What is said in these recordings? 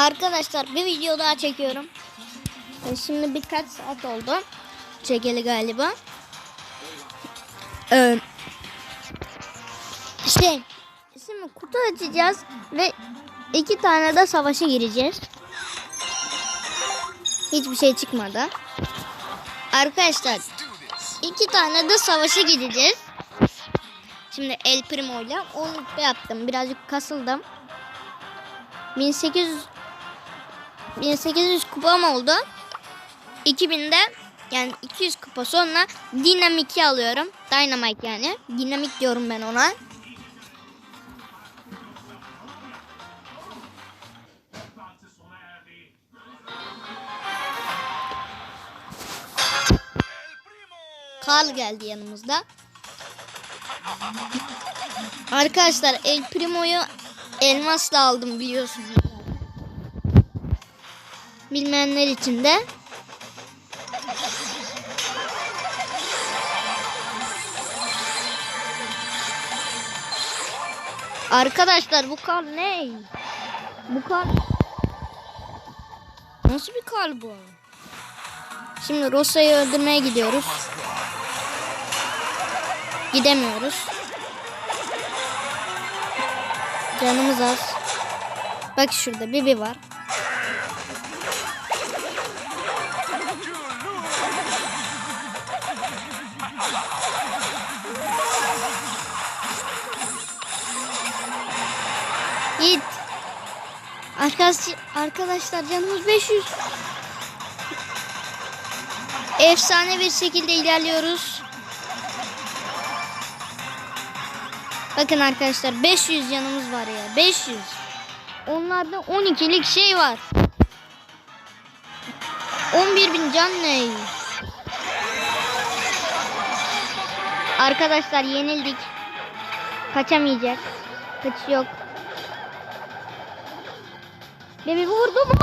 Arkadaşlar bir video daha çekiyorum. E, Şimdi birkaç saat oldu. Çekeli galiba. Ee, işte şimdi kutu açacağız ve iki tane de savaşa gireceğiz. Hiçbir şey çıkmadı. Arkadaşlar iki tane de savaşa gideceğiz. Şimdi El Primo ile 10 rütbe yaptım. Birazcık kasıldım. 1800 1800 kupam oldu. 2000'de yani 200 kupa sonra Dynamic'i alıyorum. Dynamite yani. Dinamik diyorum ben ona. Karl geldi yanımızda. Arkadaşlar El Primo'yu elmasla aldım biliyorsunuz. Bilmeyenler için de. Arkadaşlar bu kar ne? Bu kar Nasıl bir kar bu? Şimdi Rosa'yı öldürmeye gidiyoruz. Gidemiyoruz. Canımız az. Bak şurada Bibi var. Arkadaş, arkadaşlar canımız 500. Efsane bir şekilde ilerliyoruz. Bakın arkadaşlar 500 canımız var ya 500. Onlarda 12'lik şey var. 11 bin can ne? Arkadaşlar yenildik. Kaçamayacak. Kaç yok. Bebe vurdu mu?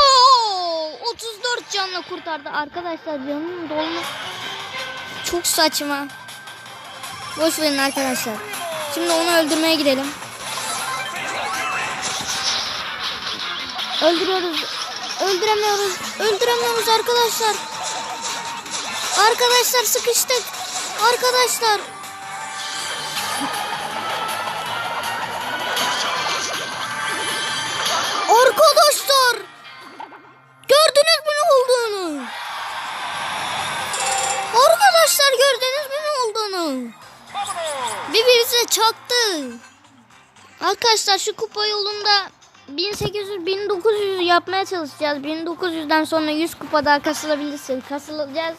34 canla kurtardı. Arkadaşlar canım dolmuş. Çok saçma. Boş verin arkadaşlar. Şimdi onu öldürmeye gidelim. Öldürüyoruz. Öldüremiyoruz. Öldüremiyoruz arkadaşlar. Arkadaşlar sıkıştık. Arkadaşlar. Arkadaşlar şu kupa yolunda 1800 1900 yapmaya çalışacağız. 1900'den sonra 100 kupa daha kasılabilirsin. Kasılacağız.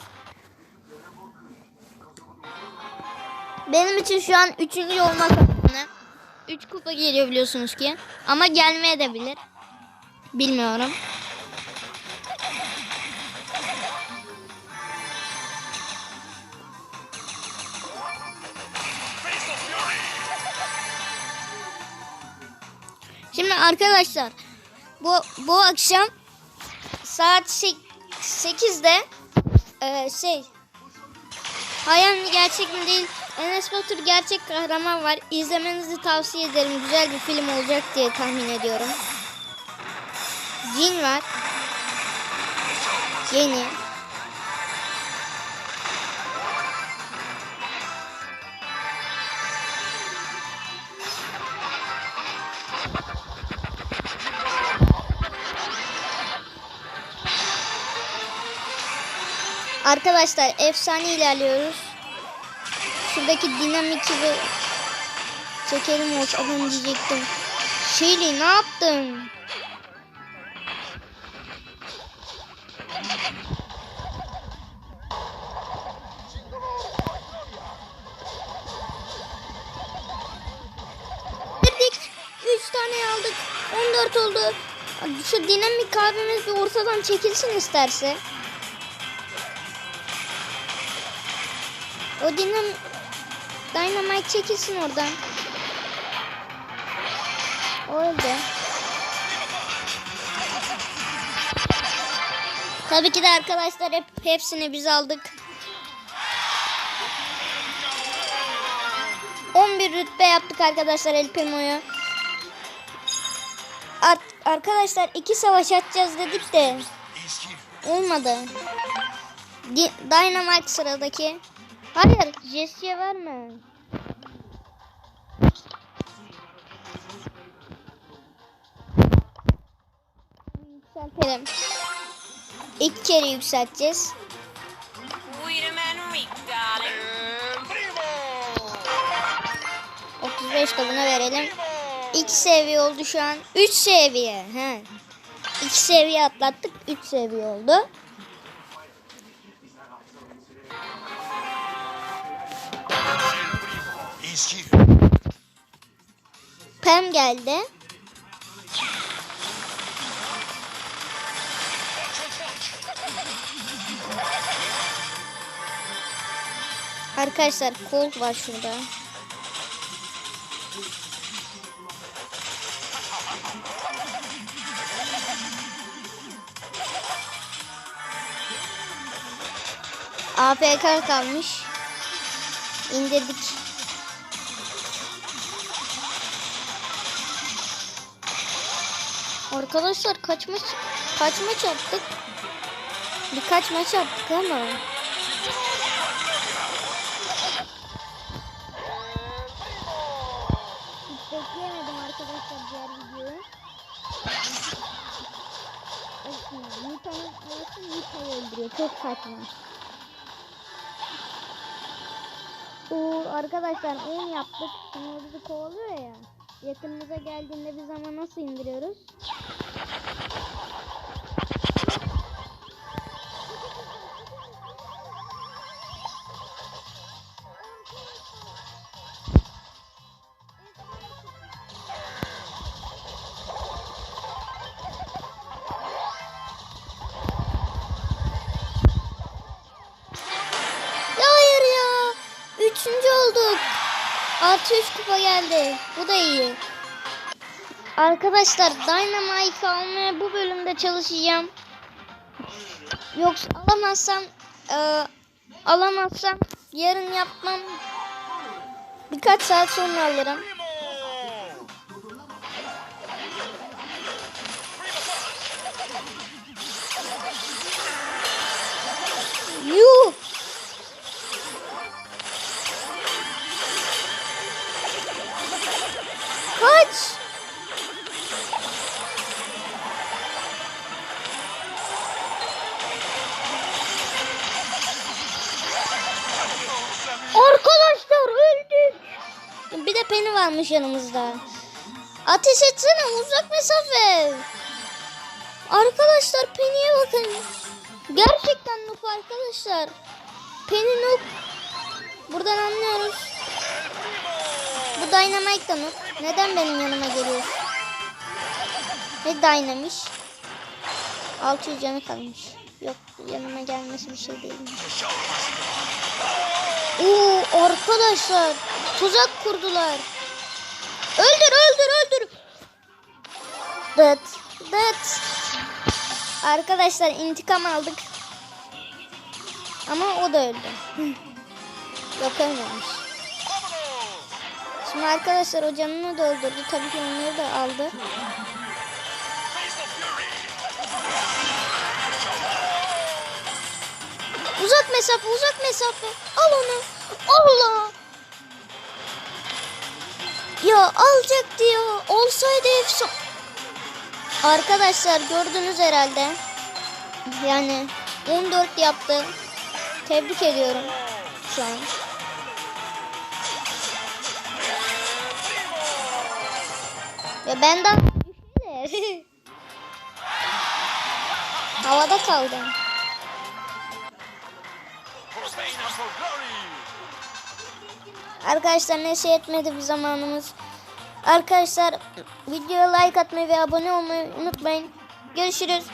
Benim için şu an 3. olmak adına 3 kupa geliyor biliyorsunuz ki. Ama gelmeye de bilir. Bilmiyorum. Arkadaşlar bu bu akşam saat sek- 8'de e, şey Hayal mi gerçek mi değil Enes Batur gerçek kahraman var. İzlemenizi tavsiye ederim. Güzel bir film olacak diye tahmin ediyorum. Cin var. Yeni. Arkadaşlar efsane ilerliyoruz. Şuradaki dinamik ve çekelim olsa adam diyecektim. Şeyli ne yaptın? Bitirdik. 3 tane aldık. 14 oldu. Şu dinamik abimiz bir ortadan çekilsin isterse. O dinam Dynamite çekilsin oradan. Öldü. Tabii ki de arkadaşlar hep hepsini biz aldık. 11 rütbe yaptık arkadaşlar El Primo'yu. Art, arkadaşlar iki savaş atacağız dedik de olmadı. Di- Dynamite sıradaki. Hayır, Jesse'ye verme. Yükseltelim. İlk kere yükselteceğiz. 35 kabına verelim. 2 seviye oldu şu an. 3 seviye. He. 2 seviye atlattık. 3 seviye oldu. Here. Pem geldi. Arkadaşlar Colt var şurada. APK kalmış. İndirdik. Arkadaşlar kaç maç kaç maç yaptık? Birkaç maç yaptık ama. Hiç bekleyemedim arkadaşlar diğer videoyu. Nita'nın arası Nita'yı öldürüyor. Çok saçma. Oo, arkadaşlar 10 yaptık. Şimdi bizi kovalıyor ya. Yakınımıza geldiğinde biz ama nasıl indiriyoruz? 600 kupa geldi. Bu da iyi. Arkadaşlar Dynamite almaya bu bölümde çalışacağım. Yoksa alamazsam e, alamazsam yarın yapmam birkaç saat sonra alırım. Varmış yanımızda. Ateş etsene uzak mesafe. Arkadaşlar Penny'e bakın. Gerçekten noob arkadaşlar. Penny noob. Buradan anlıyoruz. Bu Dynamite da noob. Neden benim yanıma geliyorsun? Ne Dynamış? 600 canı kalmış. Yok yanıma gelmesi bir şey değil. Oo arkadaşlar tuzak kurdular. Öldür öldür öldür. Dıt dıt. Arkadaşlar intikam aldık. Ama o da öldü. Yok ölmemiş. Şimdi arkadaşlar o canını da öldürdü. Tabii ki onları da aldı. Uzak mesafe, uzak mesafe. Al onu. Allah. Ya alacak diyor. Olsaydı efsane. Arkadaşlar gördünüz herhalde. Yani 14 yaptı. Tebrik ediyorum şu an. Ya benden düştü Havada kaldım. Arkadaşlar neyse yetmedi bir zamanımız. Arkadaşlar videoya like atmayı ve abone olmayı unutmayın. Görüşürüz.